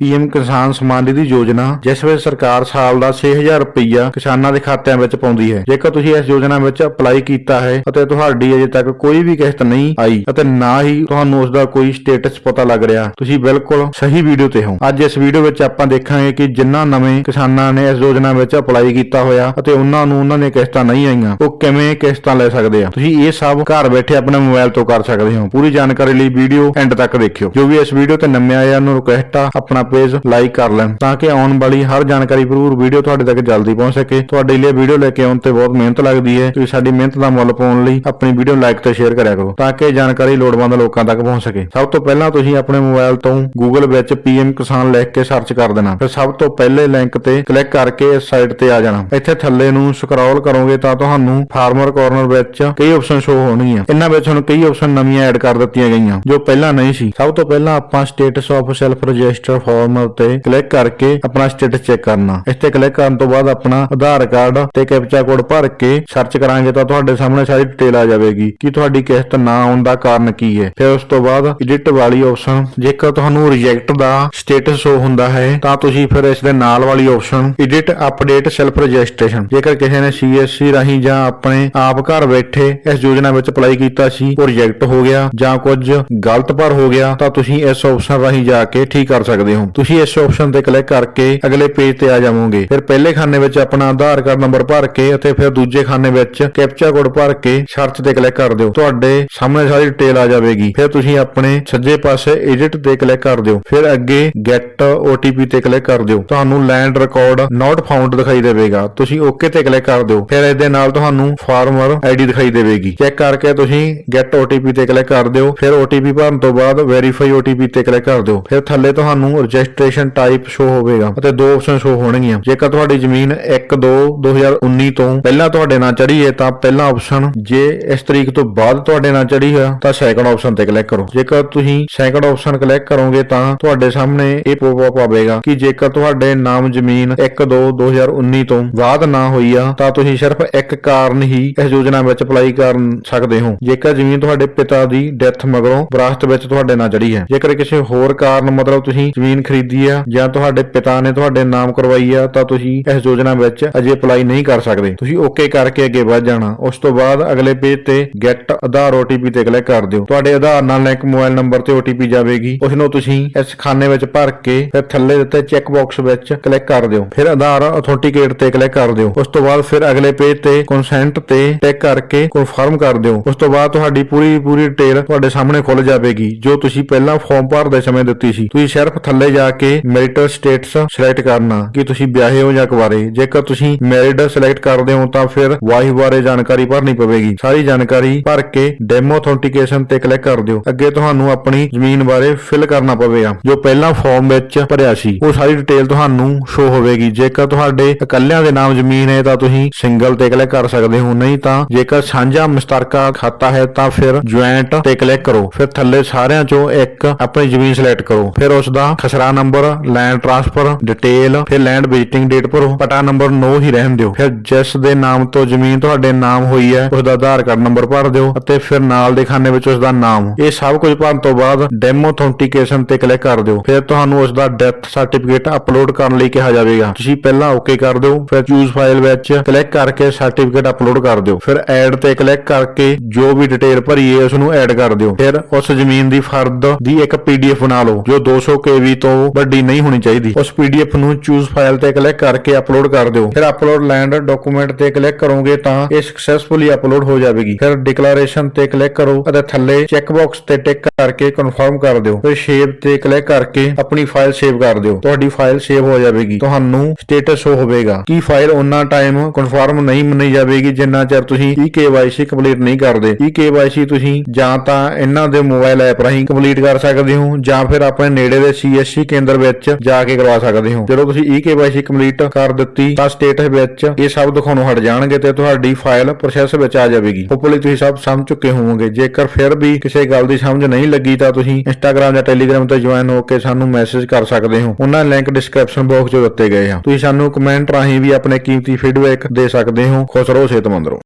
PM ਕਿਸਾਨ ਸਨਮਾਨ ਨਿਧੀ ਯੋਜਨਾ, ਜਿਸ ਵਿੱਚ ਸਰਕਾਰ ਸਾਲ ਦਾ 6000 ਰੁਪਈਆ ਕਿਸਾਨਾਂ ਦੇ ਖਾਤਿਆਂ ਵਿੱਚ ਪਾਉਂਦੀ ਹੈ। ਜੇਕਰ ਤੁਸੀਂ ਇਸ ਯੋਜਨਾ ਵਿੱਚ ਅਪਲਾਈ ਕੀਤਾ ਹੈ ਅਤੇ ਤੁਹਾਡੀ ਅਜੇ ਤੱਕ ਕੋਈ ਵੀ ਕਿਸ਼ਤ ਨਹੀਂ ਆਈ ਅਤੇ ਨਾ ਹੀ ਤੁਹਾਨੂੰ ਉਸ ਦਾ ਕੋਈ ਸਟੇਟਸ ਪਤਾ ਲੱਗ ਰਿਹਾ, ਤੁਸੀਂ ਬਿਲਕੁਲ ਸਹੀ ਵੀਡੀਓ ਤੇ ਹੋ। ਅੱਜ ਇਸ ਵੀਡੀਓ ਵਿੱਚ ਆਪਾਂ ਦੇਖਾਂਗੇ ਕਿ ਜਿਨ੍ਹਾਂ ਨਵੇਂ ਕਿਸਾਨਾਂ ਨੇ ਇਸ ਯੋਜਨਾ ਵਿੱਚ ਅਪਲਾਈ ਕੀਤਾ ਹੋਇਆ ਅਤੇ ਉਹਨਾਂ ਨੂੰ ਉਹਨਾਂ ਦੀਆਂ ਕਿਸ਼ਤਾਂ ਨਹੀਂ ਆਈਆਂ, ਉਹ ਕਿਵੇਂ ਕਿਸ਼ਤਾਂ ਲੈ ਸਕਦੇ ਆ। ਤੁਸੀਂ ਇਹ ਸਭ ਘਰ ਬੈਠੇ ਆਪਣੇ ਮੋਬਾਈਲ ਤੋਂ ਕਰ ਸਕਦੇ ਹੋ। ਪੂਰੀ ਜਾਣਕਾਰੀ ਲਈ ਵੀਡੀਓ ਐਂਡ ਤੱਕ ਦੇਖਿਓ। ਜੋ ਵੀ ਇਸ ਵੀਡੀਓ ਤੇ ਨਵੇਂ ਆਏ ਆ ਰਿਕੁਐਸਟ ਆ, ਆਪਣਾ ਪੇਜ ਲਾਈਕ ਕਰ ਲੈਣ ਤਾਂ ਕਿ ਆਉਣ ਵਾਲੀ ਹਰ ਜਾਣਕਾਰੀ ਭਰਪੂਰ ਵੀਡੀਓ ਤੁਹਾਡੇ ਤੱਕ ਜਲਦੀ ਪਹੁੰਚ ਸਕੇ। ਤੁਹਾਡੇ ਲਈ ਵੀਡੀਓ ਲੈ ਕੇ ਆਉਣ ਤੇ ਬਹੁਤ ਮਿਹਨਤ ਲੱਗਦੀ ਹੈ। ਤੁਸੀਂ ਸਾਡੀ ਮਿਹਨਤ ਦਾ ਮੁੱਲ ਪਾਉਣ ਲਈ ਆਪਣੀ ਵੀਡੀਓ ਲਾਈਕ ਤੇ ਸ਼ੇਅਰ ਕਰਿਆ ਕਰੋ ਤਾਂ ਕਿ ਜਾਣਕਾਰੀ ਲੋੜਵੰਦ ਲੋਕਾਂ ਤੱਕ ਪਹੁੰਚ ਸਕੇ। ਸਭ ਤੋਂ ਪਹਿਲਾਂ ਤੁਸੀਂ ਆਪਣੇ ਮੋਬਾਈਲ ਤੋਂ Google ਵਿੱਚ PM ਕਿਸਾਨ ਲਿਖ ਕੇ ਸਰਚ ਕਰ ਦੇਣਾ। ਫਿਰ ਸਭ ਤੋਂ ਪਹਿਲੇ ਲਿੰਕ ਤੇ ਕਲਿੱਕ ਕਰਕੇ ਇਸ ਸਾਈਟ ਤੇ ਆ ਜਾਣਾ। ਇੱਥੇ ਥੱਲੇ ਨੂੰ ਸਕਰੋਲ ਕਰੋਗੇ ਤਾਂ ਤੁਹਾਨੂੰ ਫਾਰਮਰ ਕਾਰਨਰ ਵਿੱਚ ਕਈ ਆਪਸ਼ਨ ਸ਼ੋ ਹੋਣਗੀਆਂ। ਇਹਨਾਂ ਵਿੱਚ ਹੁਣ ਕਈ ਆਪਸ਼ਨ ਨਵੀਆਂ ਐਡ ਕਰ ਦਿੱਤੀਆਂ ਗਈਆਂ, ਜੋ ਪਹਿਲਾਂ ਨਹੀਂ ਸੀ। ਸਭ ਤੋਂ ਪਹਿਲਾਂ ਆਪਾਂ status of self register form ਉੱਤੇ ਕਲਿੱਕ ਕਰਕੇ ਆਪਣਾ ਸਟੇਟਸ ਚੈੱਕ ਕਰਨਾ। ਇਸ ਤੇ ਕਲਿੱਕ ਕਰਨ ਤੋਂ ਬਾਅਦ ਆਪਣਾ ਆਧਾਰ ਕਾਰਡ ਤੇ ਕੈਪਚਾ ਕੋਡ ਭਰ ਕੇ ਸਰਚ ਕਰਾਂਗੇ ਤਾਂ ਤੁਹਾਡੇ ਸਾਹਮਣੇ ਸਾਰੀ ਡਿਟੇਲ ਆ ਜਾਵੇਗੀ ਕਿ ਤੁਹਾਡੀ ਕਿਸ਼ਤ ਨਾ ਆਉਣ ਦਾ ਕਾਰਨ ਕੀ ਹੈ। ਫਿਰ ਉਸ ਤੋਂ ਬਾਅਦ ਐਡਿਟ ਵਾਲੀ ਆਪਸ਼ਨ ਜੇਕਰ ਤੁਹਾਨੂੰ ਰਿਜੈਕਟ ਦਾ ਸਟੇਟਸ ਸ਼ੋ ਹੁੰਦਾ ਹੈ, ਤਾਂ ਤੁਸੀਂ ਫਿਰ ਇਸ ਦੇ ਨਾਲ ਵਾਲੀ option edit update self registration ਜੇਕਰ ਕਿਸੇ ਨੇ CSC ਰਾਹੀਂ ਜਾਂ ਆਪਣੇ ਆਪ ਘਰ ਬੈਠੇ ਇਸ ਯੋਜਨਾ ਵਿੱਚ ਅਪਲਾਈ ਕੀਤਾ ਸੀ, ਉਹ ਰਿਜੈਕਟ ਹੋ ਗਿਆ ਜਾਂ ਕੁਝ ਗਲਤ ਭਰ ਹੋ ਗਿਆ, ਤਾਂ ਤੁਸੀਂ ਇਸ ਆਪਸ਼ਨ ਰਾਹੀਂ ਜਾ ਕੇ ਠੀਕ ਕਰ ਸਕਦੇ ਹੋ। ਤੁਸੀਂ ਇਸ ਆਪਸ਼ਨ ਤੇ ਕਲਿੱਕ ਕਰਕੇ ਅਗਲੇ ਪੇਜ ਤੇ ਆ ਜਾਵੋਗੇ। ਫਿਰ ਪਹਿਲੇ ਖਾਨੇ ਵਿੱਚ ਆਪਣਾ ਆਧਾਰ ਕਾਰਡ ਨੰਬਰ ਭਰ ਕੇ ਅਤੇ ਫਿਰ ਦੂਜੇ ਖਾਨੇ ਵਿੱਚ ਕੈਪਚਾ ਕੋਡ ਭਰ ਕੇ ਸਰਚ ਤੇ ਕਲਿੱਕ ਕਰ ਦਿਓ। ਤੁਹਾਡੇ ਸਾਹਮਣੇ ਸਾਰੀ ਡਿਟੇਲ ਆ ਜਾਵੇਗੀ। ਫਿਰ ਤੁਸੀਂ ਆਪਣੇ ਸੱਜੇ ਪਾਸੇ ਐਡਿਟ ਤੇ ਕਲਿੱਕ ਕਰ ਦਿਓ। ਫਿਰ ਅੱਗੇ ਗੈਟ OTP ਤੇ ਕਲਿੱਕ ਕਰ ਦਿਓ। ਤੁਹਾਨੂੰ ਲੈਂਡ ਰਿਕਾਰਡ ਨਾਟ ਫਾਊਂਡ ਦਿਖਾਈ ਦੇਵੇਗਾ। ਤੁਸੀਂ ਓਕੇ ਤੇ ਕਲਿੱਕ ਕਰ ਦਿਓ। ਫਿਰ ਇਹਦੇ ਨਾਲ ਤੁਹਾਨੂੰ ਫਾਰਮਰ ਆਈਡੀ ਦਿਖਾਈ ਦੇਵੇਗੀ। ਚੈੱਕ ਕਰਕੇ ਤੁਸੀਂ ਗੈਟ OTP ਤੇ ਕਲਿੱਕ ਕਰ ਦਿਓ। ਫਿਰ OTP ਭਰਨ ਤੋਂ ਬਾਅਦ ਵੈਰੀਫਾਈ OTP ਤੇ ਕਲਿੱਕ ਕਰ ਦਿਓ। ਫਿਰ ਥੱਲੇ ਤੁਹਾਨੂੰ ਰਜਿਸਟ੍ਰੇਸ਼ਨ ਟਾਈਪ ਸ਼ੋ ਹੋਵੇਗਾ ਅਤੇ ਦੋ ਆਪਸ਼ਨ ਸ਼ੋ ਹੋਣਗੀਆਂ। ਜੇਕਰ ਤੁਹਾਡੀ ਜ਼ਮੀਨ 1 2 2019 ਤੋਂ ਪਹਿਲਾਂ ਤੁਹਾਡੇ ਨਾਂ ਚੜੀ ਹੈ, ਤਾਂ ਪਹਿਲਾ ਆਪਸ਼ਨ ਜੇ ਇਸ ਤਰੀਕ ਤੋਂ ਬਾਅਦ ਤੁਹਾਡੇ ਨਾਂ ਚੜੀ ਹੈ, ਤਾਂ ਸੈਕੰਡ ਆਪਸ਼ਨ ਤੇ ਕਲਿੱਕ ਕਰੋ। ਜੇਕਰ ਤੁਸੀਂ ਸੈਕੰਡ ਆਪਸ਼ਨ ਕਲਿੱਕ ਕਰੋਗੇ, ਤਾਂ ਤੁਹਾਡੇ ਸਾਹਮਣੇ ਇਹ ਪੋਪਅਪ ਆਵੇਗਾ ਕਿ ਜੇਕਰ ਤੁਹਾਡੇ ਨਾਮ ਜ਼ਮੀਨ 1 2 2019 ਤੋਂ ਬਾਅਦ ਨਾ ਹੋਈ ਆ, ਤਾਂ ਤੁਸੀਂ ਸਿਰਫ ਇੱਕ ਕਾਰਨ ਹੀ ਇਸ ਯੋਜਨਾ ਵਿੱਚ ਅਪਲਾਈ ਕਰ ਸਕਦੇ ਹੋ। ਜੇਕਰ ਜ਼ਮੀਨ ਤੁਹਾਡੇ ਪਿਤਾ ਦੀ ਡੈਥ ਮਗਰੋਂ ਵਿਰਾਸਤ ਵਿੱਚ ਤੁਹਾਡੇ ਨਾਂ ਚੜੀ ਹੈ। ਜੇਕਰ ਕਿਸੇ ਹੋਰ ਕਾਰਨ ਮਤਲਬ ਤੁਸੀਂ ਜ਼ਮੀਨ ਖਰੀਦੀ ਆ ਜਾਂ ਤੁਹਾਡੇ ਪਿਤਾ ਨੇ ਤੁਹਾਡੇ ਨਾਮ ਕਰਵਾਈ ਆ, ਤਾਂ ਤੁਸੀਂ ਇਸ ਯੋਜਨਾ ਵਿੱਚ ਅਜੇ ਅਪਲਾਈ ਨਹੀਂ ਕਰ ਸਕਦੇ। ਤੁਸੀਂ ਓਕੇ ਕਰਕੇ ਅੱਗੇ ਵਧ ਜਾਣਾ। ਉਸ ਤੋਂ ਬਾਅਦ ਅਗਲੇ ਪੇਜ ਤੇ ਗੈਟ ਆਧਾਰ OTP ਤੇ ਕਲਿੱਕ ਕਰ ਦਿਓ। ਤੁਹਾਡੇ ਆਧਾਰ ਨਾਲ ਲਿੰਕ ਮੋਬਾਈਲ ਨੰਬਰ ਤੇ OTP ਜਾਵੇਗੀ। ਉਸ ਨੂੰ ਤੁਸੀਂ ਇਸ ਖਾਨੇ ਵਿੱਚ ਭਰ ਕੇ ਫਿਰ ਥੱਲੇ ਦਿੱਤੇ ਚੈੱਕ ਬਾਕਸ ਵਿੱਚ ਕਲਿੱਕ ਕਰ ਦਿਓ। ਫਿਰ ਆਧਾਰ ਅਥੈਂਟੀਕੇਟ ਤੇ ਕਲਿੱਕ ਕਰ ਦਿਓ। ਉਸ ਤੋਂ ਬਾਅਦ ਫਿਰ ਅਗਲੇ ਪੇਜ ਤੇ ਕੰਸੈਂਟ ਤੇ ਟਿਕ ਕਰਕੇ ਕਨਫਰਮ ਕਰ ਦਿਓ। ਉਸ ਤੋਂ ਬਾਅਦ ਤੁਹਾਡੀ ਪੂਰੀ ਪੂਰੀ ਡਿਟੇਲ ਤੁਹਾਡੇ ਸਾਹਮਣੇ ਖੁੱਲ ਜਾਵੇਗੀ। ਜੋ ਤੁਸੀਂ ਪਹਿਲਾਂ ਫਾਰਮ ਭਰਦੇ ਸਮੇਂ ਦਿੱਤੀ ਸੀ। ਤੁਸੀਂ ਸਿਰਫ ਥੱਲੇ ਜਾ ਕੇ ਮੈਰਿਟਲ ਸਟੇਟਸ ਸਿਲੈਕਟ ਕਰਨਾ। ਕਿ ਤੁਸੀਂ ਵਿਆਹੇ ਹੋ ਜਾਂ ਕੁਆਰੇ ਜੇਕਰ ਤੁਸੀਂ ਮੈਰਿਡ ਸਿਲੈਕਟ ਕਰਦੇ ਹੋ ਤਾਂ ਫਿਰ ਵਾਈਫ ਬਾਰੇ ਜਾਣਕਾਰੀ ਭਰਨੀ ਪਵੇਗੀ। ਸਾਰੀ ਜਾਣਕਾਰੀ ਭਰ ਕੇ ਡੈਮੋ ਅਥੈਂਟੀਕੇਸ਼ਨ ਤੇ ਕਲਿੱਕ ਕਰ ਦਿਓ। ਅੱਗੇ ਤੁਹਾਨੂੰ ਆਪਣੀ ਜ਼ਮੀਨ ਬਾਰੇ ਫਿਲ ਕਰਨਾ ਪਵੇਗਾ, ਜੋ ਪਹਿਲਾਂ ਫਾਰਮ ਵਿੱਚ ਭਰਿਆ ਸੀ। ਉਹ ਸਾਰੀ ਡਿਟੇਲ ਤੁਹਾਨੂੰ ਸ਼ੋ ਹੋਵੇਗੀ। ਜੇਕਰ ਤੁਹਾਡੇ ਇਕੱਲਿਆਂ ਦੇ ਨਾਮ ਜ਼ਮੀਨ ਹੈ ਤਾਂ ਤੁਸੀਂ ਸਿੰਗਲ ਤੇ ਕਲਿੱਕ ਕਰ ਸਕਦੇ ਹੋ। ਨਹੀਂ ਤਾਂ ਜੇਕਰ ਸਾਂਝਾ ਮੁਸ਼ਤਰਕਾ ਖਾਤਾ ਹੈ ਤਾਂ ਫਿਰ ਜੁਆਇੰਟ ਤੇ ਕਲਿੱਕ ਕਰੋ। ਫਿਰ ਥੱਲੇ ਸਾਰਿਆਂ ਚੋਂ ਇੱਕ ਆਪਣੀ ਜ਼ਮੀਨ ਸਿਲੈਕਟ ਕਰੋ। ਫਿਰ ਉਸ ਦਾ ਖਸਰਾ ਨੰਬਰ ਲੈਂਡ ਟ੍ਰਾਂਸਫਰ ਡਿਟੇਲ ਫਿਰ ਲੈਂਡ ਵਿਜ਼ਿਟਿੰਗ ਡੇਟ ਭਰੋ। ਪਟਾ ਨੰਬਰ 9 ਹੀ ਰਹਿਣ ਦਿਓ। ਫਿਰ ਜਿਸ ਦੇ ਨਾਮ ਤੋਂ ਜ਼ਮੀਨ ਤੁਹਾਡੇ ਨਾਮ ਹੋਈ ਹੈ ਉਸ ਦਾ ਆਧਾਰ ਕਾਰਡ ਨੰਬਰ ਭਰ ਦਿਓ ਅਤੇ ਫਿਰ ਨਾਲ ਦੇ ਖਾਨੇ ਵਿੱਚ ਉਸ ਦਾ ਨਾਮ। ਇਹ ਸਭ ਕੁਝ ਭਰਨ ਤੋਂ ਬਾਅਦ ਡੈਮੋ ਅਥੈਂਟੀਕੇਸ਼ਨ ਤੇ ਕਲਿੱਕ ਕਰ ਦਿਓ। ਫਿਰ ਤੁਹਾਨੂੰ ਉਸ ਦਾ ਡੈਥ ਸਰਟੀਫਿਕੇਟ ਅਪਲੋਡ ਕਰਨ ਲਈ ਕਿਹਾ ਜਾਵੇਗਾ। ਤੁਸੀਂ ਪਹਿਲਾਂ ਓਕੇ ਕਰ ਦਿਓ, ਫਿਰ ਚੂਜ਼ ਫਾਈਲ ਵਿੱਚ ਕਲਿੱਕ ਕਰਕੇ ਸਰਟੀਫਿਕੇਟ ਅਪਲੋਡ ਕਰ ਦਿਓ। ਫਿਰ ਐਡ ਤੇ ਕਲਿੱਕ ਕਰਕੇ ਜੋ ਵੀ ਡਿਟੇਲ ਭਰੀ ਹੈ ਉਸ ਨੂੰ ਐਡ ਕਰ ਦਿਓ। ਫਿਰ ਉਸ ਜ਼ਮੀਨ ਦੀ ਫਰਦ ਦੀ ਇੱਕ ਪੀਡੀਐਫ ਬਣਾ ਲਓ, ਜੋ 200 ਕੇਬੀ ਤੋਂ ਵੱਡੀ ਨਹੀਂ ਹੋਣੀ ਚਾਹੀਦੀ। ਉਸ ਪੀਡੀਐਫ ਨੂੰ ਚੂਜ਼ ਫਾਈਲ ਤੇ ਕਲਿੱਕ ਕਰਕੇ ਅਪਲੋਡ ਕਰ ਦਿਓ। ਫਿਰ ਅਪਲੋਡ ਲੈਂਡ ਡਾਕੂਮੈਂਟ ਤੇ ਕਲਿੱਕ ਕਰੋਗੇ ਤਾਂ ਇਹ ਸਕਸੈਸਫੁਲੀ ਅਪਲੋਡ ਹੋ ਜਾਵੇਗੀ। ਫਿਰ ਡਿਕਲੇਰੇਸ਼ਨ ਤੇ ਕਲਿੱਕ ਕਰੋ ਅਤੇ ਥੱਲੇ ਚੈੱਕ ਬਾਕਸ ਤੇ ਟਿਕ ਕਰਕੇ ਕਨਫਰਮ ਕਰ ਦਿਓ। ਫਿਰ ਸੇਵ ਤੇ ਕਲਿੱਕ ਕਰਕੇ ਆਪਣੀ ਫਾਈਲ ਸੇਵ ਕਰ ਦਿਓ। ਤੁਹਾਡੀ ਫਾਈਲ ਸੇਵ ਹੋ ਜਾਵੇਗੀ। ਤੁਹਾਨੂੰ ਸਟੇਟਸ ਸ਼ੋ ਹੋਵੇਗਾ ਕਿ ਫਾਈਲ ਉਹਨਾਂ ਟਾਈਮ ਕਨਫਰਮ ਨਹੀਂ ਮੰਨੀ ਜਾਵੇਗੀ ਜਿੰਨਾ ਚਿਰ ਤੁਸੀਂ ਈ eKYC ਕੰਪਲੀਟ ਨਹੀਂ ਕਰਦੇ। ਈ eKYC ਤੁਸੀਂ ਜਾਂ ਤਾਂ ਇਹਨਾਂ ਦੇ ਮੋਬਾਈਲ ਐਪ ਰਾਹੀਂ ਕੰਪਲੀਟ ਕਰ ਸਕਦੇ ਹੋ ਜਾਂ ਫਿਰ ਆਪਣੇ ਨੇੜੇ ਦੇ CSC ਕੇਂਦਰ ਵਿੱਚ ਜਾ ਕੇ ਕਰਵਾ ਸਕਦੇ ਹੋ। ਜਦੋਂ ਤੁਸੀਂ ਈ eKYC ਕੰਪਲੀਟ ਕਰ ਦਿੱਤੀ ਤਾਂ ਸਟੇਟਸ ਵਿੱਚ ਇਹ ਸਭ ਦਿਖਾਉਣੋਂ ਹਟ ਜਾਣਗੇ ਤੇ ਤੁਹਾਡੀ ਫਾਈਲ ਪ੍ਰੋਸੈਸ ਵਿੱਚ ਆ ਜਾਵੇਗੀ। ਹੋਪਫੁਲੀ ਤੁਸੀਂ ਸਭ ਸਮਝ ਚੁੱਕੇ ਹੋਵੋਗੇ। ਜੇਕਰ ਫਿਰ ਵੀ ਕਿਸੇ ਗੱਲ ਦੀ ਸਮਝ ਨਹੀਂ ਲੱਗੀ ਤਾਂ ਤੁਸੀਂ Instagram ਜਾਂ Telegram ਤੇ ਜੁਆਇਨ ਹੋ ਕੇ ਸਾਨੂੰ ਮੈਸੇਜ ਕਰ ਸਕਦੇ ਹੋ। ਉਹਨਾਂ ਲਿੰਕ ਡਿਸਕ੍ਰਿਪਸ਼ਨ ਬਾਕਸ 'ਚ ਦਿੱਤੇ ਗਏ ਆ ਤੁਸੀਂ ਸਾਨੂੰ ਕਮੈਂਟ ਰਾਹੀਂ ਵੀ ਆਪਣੇ ਕੀਮਤੀ ਫੀਡਬੈਕ ਦੇ ਸਕਦੇ ਹੋ। ਖੁਸ਼ ਰਹੋ ਸਿਹਤਮੰਦ ਰਹੋ।